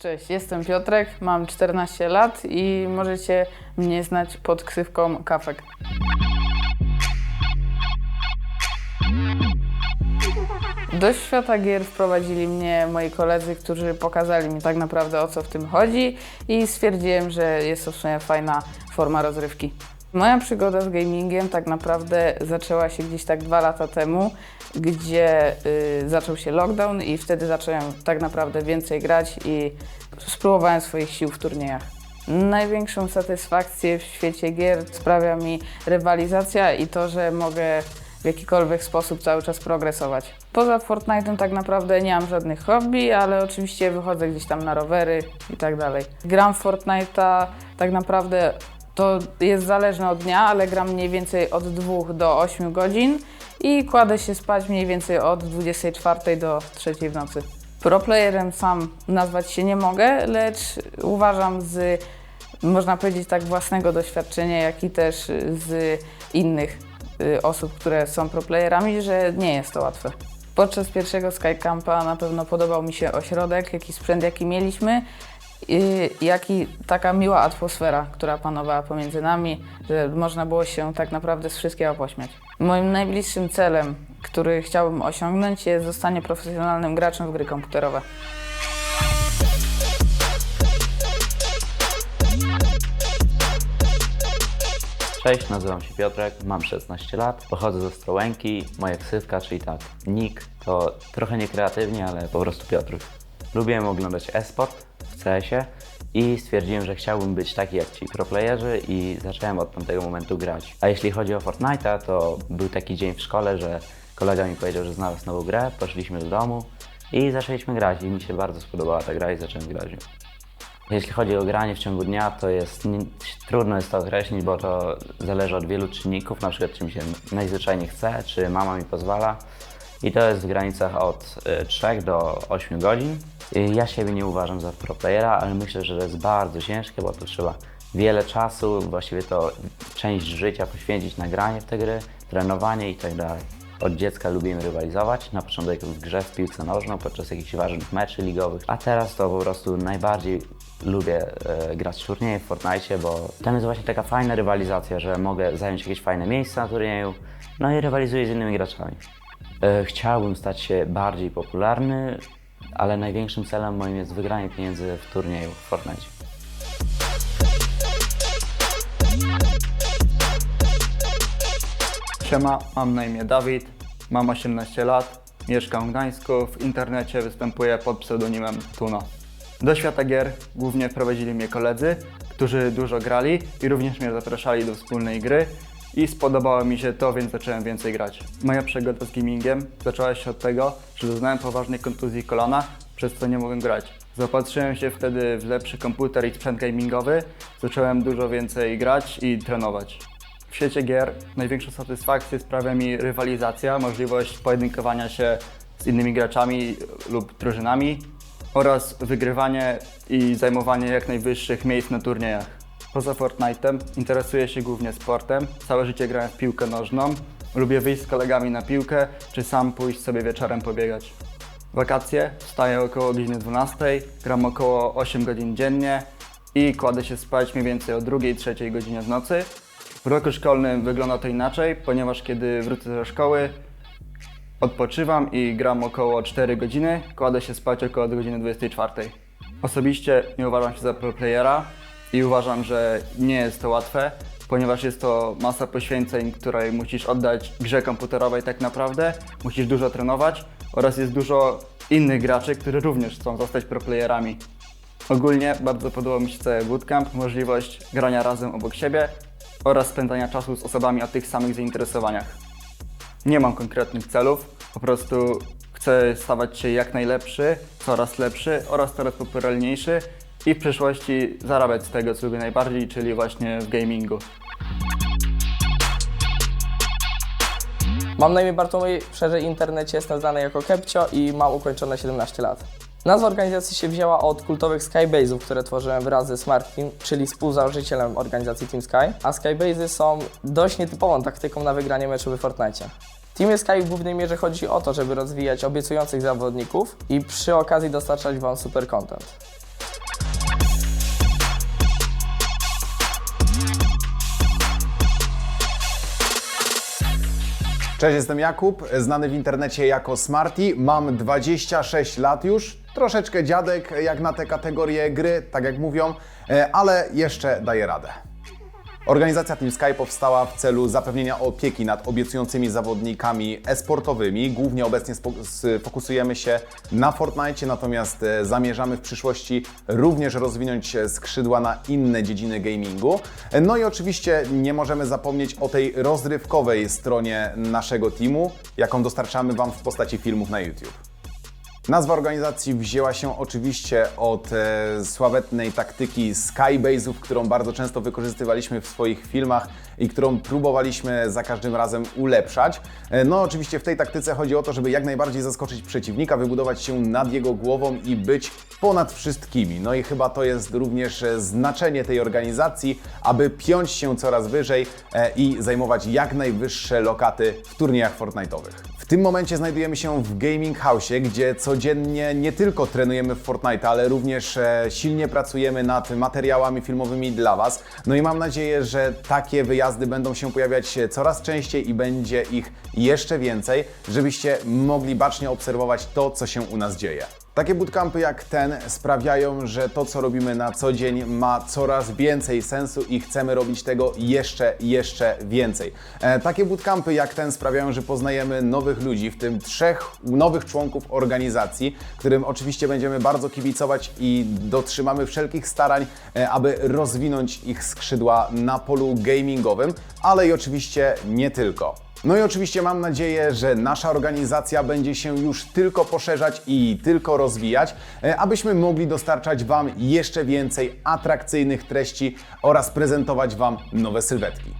Cześć, jestem Piotrek, mam 14 lat i możecie mnie znać pod ksywką Kafek. Do świata gier wprowadzili mnie moi koledzy, którzy pokazali mi tak naprawdę o co w tym chodzi i stwierdziłem, że jest to w sumie fajna forma rozrywki. Moja przygoda z gamingiem tak naprawdę zaczęła się gdzieś tak dwa lata temu, gdzie y, zaczął się lockdown i wtedy zacząłem tak naprawdę więcej grać i spróbowałem swoich sił w turniejach. Największą satysfakcję w świecie gier sprawia mi rywalizacja i to, że mogę w jakikolwiek sposób cały czas progresować. Poza Fortnite'em tak naprawdę nie mam żadnych hobby, ale oczywiście wychodzę gdzieś tam na rowery i tak dalej. Gram Fortnite'a tak naprawdę to jest zależne od dnia, ale gram mniej więcej od 2 do 8 godzin i kładę się spać mniej więcej od 24 do 3 w nocy. Proplayerem sam nazwać się nie mogę, lecz uważam z, można powiedzieć tak, własnego doświadczenia, jak i też z innych y, osób, które są proplayerami, że nie jest to łatwe. Podczas pierwszego Skycampa na pewno podobał mi się ośrodek, jaki sprzęt, jaki mieliśmy, jak i taka miła atmosfera, która panowała pomiędzy nami, że można było się tak naprawdę z wszystkiego pośmiać. Moim najbliższym celem, który chciałbym osiągnąć, jest zostanie profesjonalnym graczem w gry komputerowe. Cześć, nazywam się Piotrek, mam 16 lat, pochodzę z Ostrołęki, moja ksywka, czyli tak, nick, to trochę niekreatywnie, ale po prostu Piotruś. Lubiłem oglądać e-sport CS-ie i stwierdziłem, że chciałbym być taki jak ci proplayerzy i zacząłem od tamtego momentu grać. A jeśli chodzi o Fortnite'a, to był taki dzień w szkole, że kolega mi powiedział, że znalazł nową grę, poszliśmy do domu i zaczęliśmy grać i mi się bardzo spodobała ta gra i zacząłem grać. Jeśli chodzi o granie w ciągu dnia, to jest trudno jest to określić, bo to zależy od wielu czynników, na przykład czy mi się najzwyczajniej chce, czy mama mi pozwala. I to jest w granicach od y, 3 do 8 godzin. Y, Ja siebie nie uważam za pro playera, ale myślę, że to jest bardzo ciężkie, bo to trzeba wiele czasu, właściwie to część życia poświęcić na granie w te gry, trenowanie i tak. Od dziecka lubiłem rywalizować, na początek w grze w piłce nożną podczas jakichś ważnych meczy ligowych, a teraz to po prostu najbardziej lubię e, grać w turnieje w Fortnite, bo tam jest właśnie taka fajna rywalizacja, że mogę zająć jakieś fajne miejsce na turnieju, no i rywalizuję z innymi graczami. E, chciałbym stać się bardziej popularny, ale największym celem moim jest wygranie pieniędzy w turnieju w Fortnite. Siema, mam na imię Dawid, mam 18 lat, mieszkam w Gdańsku, w internecie występuję pod pseudonimem Tuno. Do świata gier głównie wprowadzili mnie koledzy, którzy dużo grali i również mnie zapraszali do wspólnej gry i spodobało mi się to, więc zacząłem więcej grać. Moja przygoda z gamingiem zaczęła się od tego, że doznałem poważnej kontuzji kolana, przez co nie mogłem grać. Zaopatrzyłem się wtedy w lepszy komputer i sprzęt gamingowy, zacząłem dużo więcej grać i trenować. W świecie gier największą satysfakcję sprawia mi rywalizacja, możliwość pojedynkowania się z innymi graczami lub drużynami oraz wygrywanie i zajmowanie jak najwyższych miejsc na turniejach. Poza Fortnite'em interesuję się głównie sportem, całe życie grałem w piłkę nożną, lubię wyjść z kolegami na piłkę czy sam pójść sobie wieczorem pobiegać. Wakacje wstaję około godziny 12, gram około 8 godzin dziennie i kładę się spać mniej więcej o 2-3 godzinie w nocy. W roku szkolnym wygląda to inaczej, ponieważ kiedy wrócę ze szkoły, odpoczywam i gram około 4 godziny, kładę się spać około godziny 24. Osobiście nie uważam się za pro playera i uważam, że nie jest to łatwe, ponieważ jest to masa poświęceń, której musisz oddać grze komputerowej tak naprawdę, musisz dużo trenować oraz jest dużo innych graczy, którzy również chcą zostać pro playerami. Ogólnie bardzo podobał mi się cały bootcamp, możliwość grania razem obok siebie oraz spędzania czasu z osobami o tych samych zainteresowaniach. Nie mam konkretnych celów, po prostu chcę stawać się jak najlepszy, coraz lepszy oraz coraz popularniejszy i w przyszłości zarabiać z tego, co lubię najbardziej, czyli właśnie w gamingu. Mam na imię Bartłomiej, w szerzej internecie jestem znany jako Kepcio i mam ukończone 17 lat. Nazwa organizacji się wzięła od kultowych Skybase'ów, które tworzyłem wraz ze Smart Team, czyli współzałożycielem organizacji Team Sky, a Skybase'y są dość nietypową taktyką na wygranie meczu w Fortnite. Teamie Sky w głównej mierze chodzi o to, żeby rozwijać obiecujących zawodników i przy okazji dostarczać Wam super content. Cześć, jestem Jakub, znany w internecie jako Smarty. Mam 26 lat już, troszeczkę dziadek jak na te kategorie gry, tak jak mówią, e, ale jeszcze daję radę. Organizacja Team Sky powstała w celu zapewnienia opieki nad obiecującymi zawodnikami esportowymi. Głównie obecnie fokusujemy się na Fortnite, natomiast e, zamierzamy w przyszłości również rozwinąć e, skrzydła na inne dziedziny gamingu. E, No i oczywiście nie możemy zapomnieć o tej rozrywkowej stronie naszego teamu, jaką dostarczamy Wam w postaci filmów na YouTube. Nazwa organizacji wzięła się oczywiście od e, sławetnej taktyki Skybase'ów, którą bardzo często wykorzystywaliśmy w swoich filmach i którą próbowaliśmy za każdym razem ulepszać. E, no oczywiście w tej taktyce chodzi o to, żeby jak najbardziej zaskoczyć przeciwnika, wybudować się nad jego głową i być ponad wszystkimi. No i chyba to jest również e, znaczenie tej organizacji, aby piąć się coraz wyżej e, i zajmować jak najwyższe lokaty w turniejach Fortnite'owych. W tym momencie znajdujemy się w Gaming House, gdzie codziennie nie tylko trenujemy w Fortnite, ale również silnie pracujemy nad materiałami filmowymi dla Was. No i mam nadzieję, że takie wyjazdy będą się pojawiać coraz częściej i będzie ich jeszcze więcej, żebyście mogli bacznie obserwować to, co się u nas dzieje. Takie bootcampy jak ten sprawiają, że to, co robimy na co dzień, ma coraz więcej sensu i chcemy robić tego jeszcze, jeszcze więcej. E, takie bootcampy jak ten sprawiają, że poznajemy nowych ludzi, w tym trzech nowych członków organizacji, którym oczywiście będziemy bardzo kibicować i dotrzymamy wszelkich starań, e, aby rozwinąć ich skrzydła na polu gamingowym, ale i oczywiście nie tylko. No i oczywiście mam nadzieję, że nasza organizacja będzie się już tylko poszerzać i tylko rozwijać, e, abyśmy mogli dostarczać Wam jeszcze więcej atrakcyjnych treści oraz prezentować Wam nowe sylwetki.